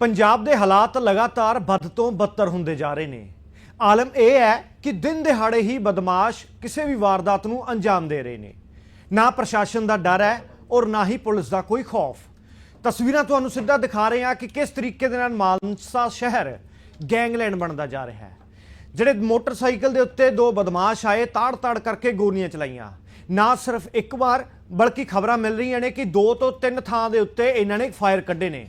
ਪੰਜਾਬ ਦੇ ਹਾਲਾਤ ਲਗਾਤਾਰ ਬਦ ਤੋਂ ਬੱਤਰ ਹੁੰਦੇ ਜਾ ਰਹੇ ਨੇ। ਆਲਮ ਇਹ ਹੈ ਕਿ ਦਿਨ ਦਿਹਾੜੇ ਹੀ ਬਦਮਾਸ਼ ਕਿਸੇ ਵੀ ਵਾਰਦਾਤ ਨੂੰ ਅੰਜਾਮ ਦੇ ਰਹੇ ਨੇ। ਨਾ ਪ੍ਰਸ਼ਾਸਨ ਦਾ ਡਰ ਹੈ ਔਰ ਨਾ ਹੀ ਪੁਲਿਸ ਦਾ ਕੋਈ ਖੌਫ। ਤਸਵੀਰਾਂ ਤੁਹਾਨੂੰ ਸਿੱਧਾ ਦਿਖਾ ਰਹੇ ਹਾਂ ਕਿ ਕਿਸ ਤਰੀਕੇ ਦੇ ਨਾਲ ਮਾਨਸਾ ਸ਼ਹਿਰ ਗੈਂਗਲੈਂਡ ਬਣਦਾ ਜਾ ਰਿਹਾ ਹੈ। ਜਿਹੜੇ ਮੋਟਰਸਾਈਕਲ ਦੇ ਉੱਤੇ ਦੋ ਬਦਮਾਸ਼ ਆਏ, ਤਾੜ-ਤਾੜ ਕਰਕੇ ਗੋਲੀਆਂ ਚਲਾਈਆਂ। ਨਾ ਸਿਰਫ ਇੱਕ ਵਾਰ, ਬਲਕਿ ਖਬਰਾਂ ਮਿਲ ਰਹੀਆਂ ਨੇ ਕਿ ਦੋ ਤੋਂ ਤਿੰਨ ਥਾਂ ਦੇ ਉੱਤੇ ਇਹਨਾਂ ਨੇ ਫਾਇਰ ਕੱਢੇ ਨੇ।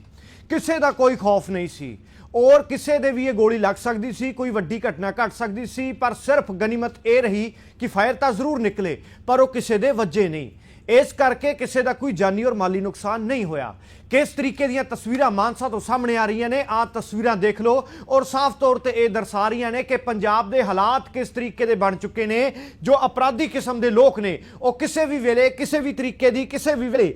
ਕਿਸੇ ਦਾ ਕੋਈ ਖੌਫ ਨਹੀਂ ਸੀ। ਔਰ ਕਿਸੇ ਦੇ ਵੀ ਇਹ ਗੋਲੀ ਲੱਗ ਸਕਦੀ ਸੀ, ਕੋਈ ਵੱਡੀ ਘਟਨਾ ਘਟ ਸਕਦੀ ਸੀ, ਪਰ ਸਿਰਫ ਗਨੀਮਤ ਇਹ ਰਹੀ ਕਿ ਫਾਇਰ ਤਾਂ ਜ਼ਰੂਰ ਨਿਕਲੇ, ਪਰ ਉਹ ਕਿਸੇ ਦੇ ਵੱਜੇ ਨਹੀਂ। ਇਸ ਕਰਕੇ ਕਿਸੇ ਦਾ ਕੋਈ ਜਾਨੀ ਔਰ ਮਾਲੀ ਨੁਕਸਾਨ ਨਹੀਂ ਹੋਇਆ। ਕਿਸ ਤਰੀਕੇ ਦੀਆਂ ਤਸਵੀਰਾਂ ਮਾਨਸਾ ਤੋਂ ਸਾਹਮਣੇ ਆ ਰਹੀਆਂ ਨੇ ਆ ਤਸਵੀਰਾਂ ਦੇਖ ਲਓ। ਔਰ ਸਾਫ਼ ਤੌਰ ਤੇ ਇਹ ਦਰਸਾ ਰਹੀਆਂ ਨੇ ਕਿ ਪੰਜਾਬ ਦੇ ਹਾਲਾਤ ਕਿਸ ਤਰੀਕੇ ਦੇ ਬਣ ਚੁੱਕੇ ਨੇ, ਜੋ ਅਪਰਾਧੀ ਕਿਸਮ ਦੇ ਲੋਕ ਨੇ, ਉਹ ਕਿਸੇ ਵੀ ਵੇਲੇ, ਕਿਸੇ ਵੀ ਤਰੀਕੇ ਦੀ, ਕਿਸੇ ਵੀ ਵੇਲੇ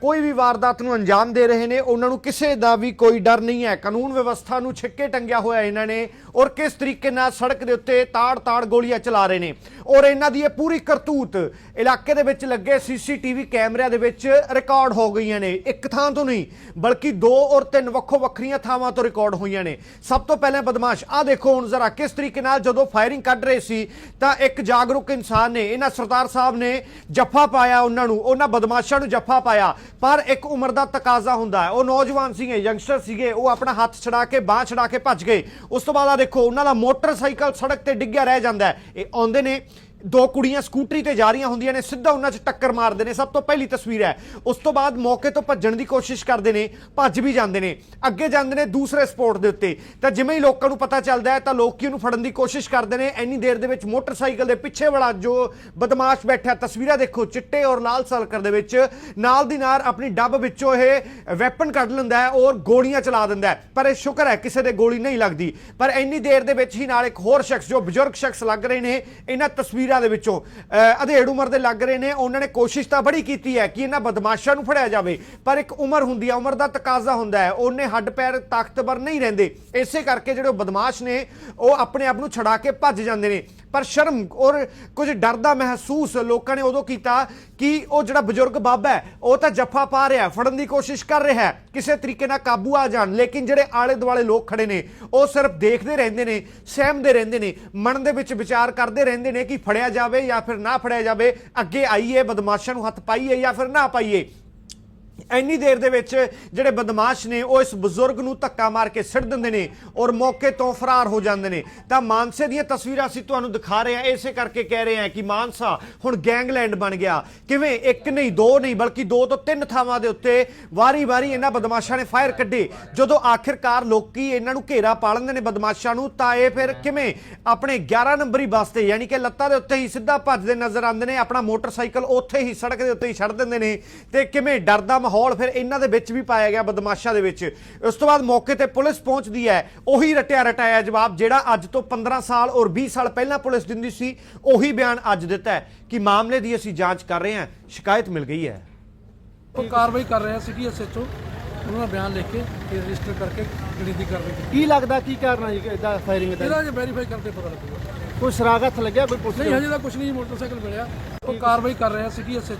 ਕੋਈ ਵੀ ਵਾਰਦਾਤ ਨੂੰ ਅੰਜਾਮ ਦੇ ਰਹੇ ਨੇ, ਉਹਨਾਂ ਨੂੰ ਕਿਸੇ ਦਾ ਵੀ ਕੋਈ ਡਰ ਨਹੀਂ ਹੈ। ਕਾਨੂੰਨ ਵਿਵਸਥਾ ਨੂੰ ਛਿੱਕੇ ਟੰਗਿਆ ਹੋਇਆ ਇਹਨਾਂ ਨੇ ਔਰ ਕਿਸ ਤਰੀਕੇ ਨਾਲ ਸੜਕ ਦੇ ਉੱਤੇ ਤਾੜ-ਤਾੜ ਗੋਲੀਆਂ ਚਲਾ ਰਹੇ ਨੇ। ਔਰ ਇਹਨਾਂ ਦੀ ਇਹ ਪੂਰੀ ਕਰਤੂਤ ਇਲਾਕੇ ਦੇ ਵਿੱਚ ਲੱਗੇ ਸੀ ਸੀਸੀਟੀਵੀ ਕੈਮਰਿਆਂ ਦੇ ਵਿੱਚ ਰਿਕਾਰਡ ਹੋ ਗਈਆਂ ਨੇ। ਇੱਕ ਥਾਂ ਤੋਂ ਨਹੀਂ, ਬਲਕਿ ਦੋ ਔਰ ਤਿੰਨ ਵੱਖੋ ਵੱਖਰੀਆਂ ਥਾਵਾਂ ਤੋਂ ਰਿਕਾਰਡ ਹੋਈਆਂ ਨੇ। ਸਭ ਤੋਂ ਪਹਿਲਾਂ ਬਦਮਾਸ਼ ਆ ਦੇਖੋ ਹੁਣ ਜ਼ਰਾ ਕਿਸ ਤਰੀਕੇ ਨਾਲ ਜਦੋਂ ਫਾਇਰਿੰਗ ਕੱਢ ਰਹੇ ਸੀ, ਤਾਂ ਇੱਕ ਜਾਗਰੂਕ ਇਨਸਾਨ ਨੇ, ਇਹਨਾਂ ਸਰਦਾਰ ਸਾਹਿਬ ਨੇ ਜੱਫਾ ਪਾਇਆ ਉਹਨਾਂ ਨੂੰ, ਉਹਨਾਂ ਬਦਮਾਸ਼ਾਂ ਨੂੰ ਜੱਫਾ ਪਾਇਆ। ਪਰ ਇੱਕ ਉਮਰ ਦਾ ਤਕਾਜ਼ਾ ਹੁੰਦਾ ਹੈ। ਉਹ ਨੌਜਵਾਨ ਸੀਗੇ, ਯੰਗਸਟਰ ਸੀਗੇ, ਉਹ ਆਪਣਾ ਹੱਥ ਛੜਾ ਕੇ, ਬਾਹ ਛੜਾ ਕੇ ਭੱਜ ਗਏ। ਉਸ ਤੋਂ ਬਾਅਦ ਆ ਦੇਖੋ, ਉਹਨਾਂ ਦਾ ਮੋਟਰਸਾਈਕਲ ਸੜਕ ਤੇ ਡਿੱਗਿਆ ਰਹਿ ਜਾਂਦਾ ਹੈ। ਇਹ ਆਉਂਦੇ ਨੇ ਦੋ ਕੁੜੀਆਂ ਸਕੂਟਰੀ ਤੇ ਜਾ ਰਹੀਆਂ ਹੁੰਦੀਆਂ ਨੇ, ਸਿੱਧਾ ਉਹਨਾਂ 'ਚ ਟੱਕਰ ਮਾਰਦੇ ਨੇ। ਸਭ ਤੋਂ ਪਹਿਲੀ ਤਸਵੀਰ ਹੈ। ਉਸ ਤੋਂ ਬਾਅਦ ਮੌਕੇ ਤੋਂ ਭੱਜਣ ਦੀ ਕੋਸ਼ਿਸ਼ ਕਰਦੇ ਨੇ, ਭੱਜ ਵੀ ਜਾਂਦੇ ਨੇ। ਅੱਗੇ ਜਾਂਦੇ ਨੇ ਦੂਸਰੇ ਸਪੋਰਟ ਦੇ ਉੱਤੇ। ਤਾਂ ਜਿਵੇਂ ਹੀ ਲੋਕਾਂ ਨੂੰ ਪਤਾ ਚੱਲਦਾ ਹੈ, ਤਾਂ ਲੋਕੀ ਉਹਨੂੰ ਫੜਨ ਦੀ ਕੋਸ਼ਿਸ਼ ਕਰਦੇ ਨੇ। ਇੰਨੀ ਦੇਰ ਦੇ ਵਿੱਚ ਮੋਟਰਸਾਈਕਲ ਦੇ ਪਿੱਛੇ ਵਾਲਾ ਜੋ ਬਦਮਾਸ਼ ਬੈਠਾ, ਤਸਵੀਰਾਂ ਦੇਖੋ, ਚਿੱਟੇ ਔਰ ਲਾਲ ਸਲਕਰ ਦੇ ਵਿੱਚ। ਨਾਲ ਦੀ ਨਾਲ ਆਪਣੀ ਡੱਬ ਵਿੱਚੋਂ ਇਹ ਵੈਪਨ ਕੱਢ ਲੈਂਦਾ ਹੈ ਔਰ ਗੋਲੀਆਂ ਚਲਾ ਦਿੰਦਾ ਹੈ। ਪਰ ਇਹ ਸ਼ੁਕਰ ਹੈ, ਕਿਸੇ ਦੇ ਗੋਲੀ ਨਹੀਂ ਲੱਗਦੀ। ਪਰ ਇੰਨੀ ਦੇਰ ਦੇ ਵਿੱਚ ਹੀ ਨਾਲ ਇੱਕ ਹੋਰ ਸ਼ਖਸ, ਜੋ ਬਜ਼ੁਰਗ ਸ਼ਖਸ ਲੱਗ ਰਹੇ ਨੇ, ਇਹਨਾਂ ਤਸਵੀਰ ਦੇ ਵਿੱਚੋਂ। ਅਹ, ਅਧੇੜ ਉਮਰ ਦੇ ਲੱਗ ਰਹੇ ਨੇ ਉਹਨਾਂ ਨੇ ਕੋਸ਼ਿਸ਼ ਤਾਂ ਬੜੀ ਕੀਤੀ ਹੈ ਕਿ ਇਹਨਾਂ ਬਦਮਾਸ਼ਾਂ ਨੂੰ ਫੜਿਆ ਜਾਵੇ ਪਰ ਇੱਕ ਉਮਰ ਹੁੰਦੀ ਹੈ ਉਮਰ ਦਾ ਤਕਾਜ਼ਾ ਹੁੰਦਾ ਹੈ ਉਹਨੇ ਹੱਡ ਪੈਰ ਤਾਕਤਵਰ ਨਹੀਂ ਰਹਿੰਦੇ। ਇਸੇ ਕਰਕੇ ਜਿਹੜੇ ਉਹ ਬਦਮਾਸ਼ ਨੇ ਉਹ ਆਪਣੇ ਆਪ ਨੂੰ ਛੜਾ ਕੇ ਭੱਜ ਜਾਂਦੇ ਨੇ। ਪਰ ਸ਼ਰਮ ਔਰ ਕੁਝ ਡਰ ਦਾ ਮਹਿਸੂਸ ਲੋਕਾਂ ਨੇ ਉਦੋਂ ਕੀਤਾ ਕਿ ਉਹ ਜਿਹੜਾ ਬਜ਼ੁਰਗ ਬਾਬਾ ਹੈ, ਉਹ ਤਾਂ ਜੱਫਾ ਪਾ ਰਿਹਾ, ਫੜਨ ਦੀ ਕੋਸ਼ਿਸ਼ ਕਰ ਰਿਹਾ ਹੈ, ਕਿਸੇ ਤਰੀਕੇ ਨਾਲ ਕਾਬੂ ਆ ਜਾਣ। ਲੇਕਿਨ ਜਿਹੜੇ ਆਲੇ ਦੁਆਲੇ ਲੋਕ ਖੜੇ ਨੇ, ਉਹ ਸਿਰਫ ਦੇਖਦੇ ਰਹਿੰਦੇ ਨੇ, ਸਹਿਮਦੇ ਰਹਿੰਦੇ ਨੇ, ਮਨ ਦੇ ਵਿੱਚ ਵਿਚਾਰ ਕਰਦੇ ਰਹਿੰਦੇ ਨੇ ਕਿ ਫੜਿਆ ਜਾਵੇ ਜਾਂ ਫਿਰ ਨਾ ਫੜਿਆ ਜਾਵੇ, ਅੱਗੇ ਆਈਏ, ਬਦਮਾਸ਼ਾਂ ਨੂੰ ਹੱਥ ਪਾਈਏ ਜਾਂ ਫਿਰ ਨਾ ਪਾਈਏ। ਇੰਨੀ ਦੇਰ ਦੇ ਵਿੱਚ ਜਿਹੜੇ ਬਦਮਾਸ਼ ਨੇ, ਉਹ ਇਸ ਬਜ਼ੁਰਗ ਨੂੰ ਧੱਕਾ ਮਾਰ ਕੇ ਸਿੱਟ ਦਿੰਦੇ ਨੇ ਔਰ ਮੌਕੇ ਤੋਂ ਫਰਾਰ ਹੋ ਜਾਂਦੇ ਨੇ। ਤਾਂ ਮਾਨਸੇ ਦੀਆਂ ਤਸਵੀਰਾਂ ਅਸੀਂ ਤੁਹਾਨੂੰ ਦਿਖਾ ਰਹੇ ਹਾਂ। ਇਸੇ ਕਰਕੇ ਕਹਿ ਰਹੇ ਹਾਂ ਕਿ ਮਾਨਸਾ ਹੁਣ ਗੈਂਗਲੈਂਡ ਬਣ ਗਿਆ। ਕਿਵੇਂ? ਇੱਕ ਨਹੀਂ, ਦੋ ਨਹੀਂ, ਬਲਕਿ ਦੋ ਤੋਂ ਤਿੰਨ ਥਾਵਾਂ ਦੇ ਉੱਤੇ ਵਾਰੀ-ਵਾਰੀ ਇਹਨਾਂ ਬਦਮਾਸ਼ਾਂ ਨੇ ਫਾਇਰ ਕੱਢੇ। ਜਦੋਂ ਆਖਿਰਕਾਰ ਲੋਕੀ ਇਹਨਾਂ ਨੂੰ ਘੇਰਾ ਪਾ ਲੈਂਦੇ ਨੇ ਬਦਮਾਸ਼ਾਂ ਨੂੰ, ਤਾਂ ਇਹ ਫਿਰ ਕਿਵੇਂ? ਆਪਣੇ 11 ਨੰਬਰੀ ਬੱਸ ਤੇ, ਯਾਨੀ ਕਿ ਲੱਤਾਂ ਦੇ ਉੱਤੇ ਹੀ ਸਿੱਧਾ ਭੱਜਦੇ ਨਜ਼ਰ ਆਉਂਦੇ ਨੇ, ਆਪਣਾ ਮੋਟਰਸਾਈਕਲ ਉੱਥੇ ਹੀ ਸੜਕ ਦੇ ਉੱਤੇ ਹੀ ਛੱਡ ਦਿੰਦੇ ਨੇ। ਤੇ ਕਿਵੇਂ? ਡਰਦਾ ਮਾਹੌਲ ਫਿਰ ਇਹਨਾਂ ਦੇ ਵਿੱਚ ਵੀ ਪਾਇਆ ਗਿਆ ਬਦਮਾਸ਼ਾਂ ਦੇ ਵਿੱਚ। ਉਸ ਤੋਂ ਬਾਅਦ ਮੌਕੇ ਤੇ ਪੁਲਿਸ ਪਹੁੰਚਦੀ ਹੈ। ਉਹੀ ਰਟਿਆ ਰਟਾਇਆ ਜਵਾਬ ਜਿਹੜਾ ਅੱਜ ਤੋਂ 15 ਸਾਲ ਔਰ 20 ਸਾਲ ਪਹਿਲਾਂ ਪੁਲਿਸ ਦਿੰਦੀ ਸੀ ਉਹੀ ਬਿਆਨ ਅੱਜ ਦਿੱਤਾ ਹੈ ਕਿ ਮਾਮਲੇ ਦੀ ਅਸੀਂ ਜਾਂਚ ਕਰ ਰਹੇ ਹਾਂ। ਸ਼ਿਕਾਇਤ ਮਿਲ ਗਈ ਹੈ। ਉਹ ਕਾਰਵਾਈ ਕਰ ਰਹੇ ਆ ਸਿਟੀ ਐਸਐਚਓ ਉਹਨਾਂ ਦਾ ਬਿਆਨ ਲਿਖ ਕੇ ਤੇ ਰਜਿਸਟਰ ਕਰਕੇ ਜਿਹੜੀ ਦੀ ਕਾਰਵਾਈ ਕੀਤੀ। ਕੀ ਲੱਗਦਾ ਕੀ ਕਾਰਨ ਹੈ ਇਦਾਂ ਫਾਇਰਿੰਗ ਦਾ? ਇਹਦਾ ਜੇ ਵੈਰੀਫਾਈ ਕਰਕੇ ਪਤਾ ਲੱਗੂਗਾ। ਕੋਈ ਸਰਾਗ ਹੱਥ ਲੱਗਿਆ ਕੋਈ ਪੁਲਿਸ ਨਹੀਂ ਹਜੇ ਤਾਂ ਕੁਝ ਨਹੀਂ ਮੋਟਰਸਾਈਕਲ ਮਿਲਿਆ। ਉਹ ਕਾਰਵਾਈ ਕਰ ਰਹੇ ਆ ਸਿਟੀ ਐਸਐਚਓ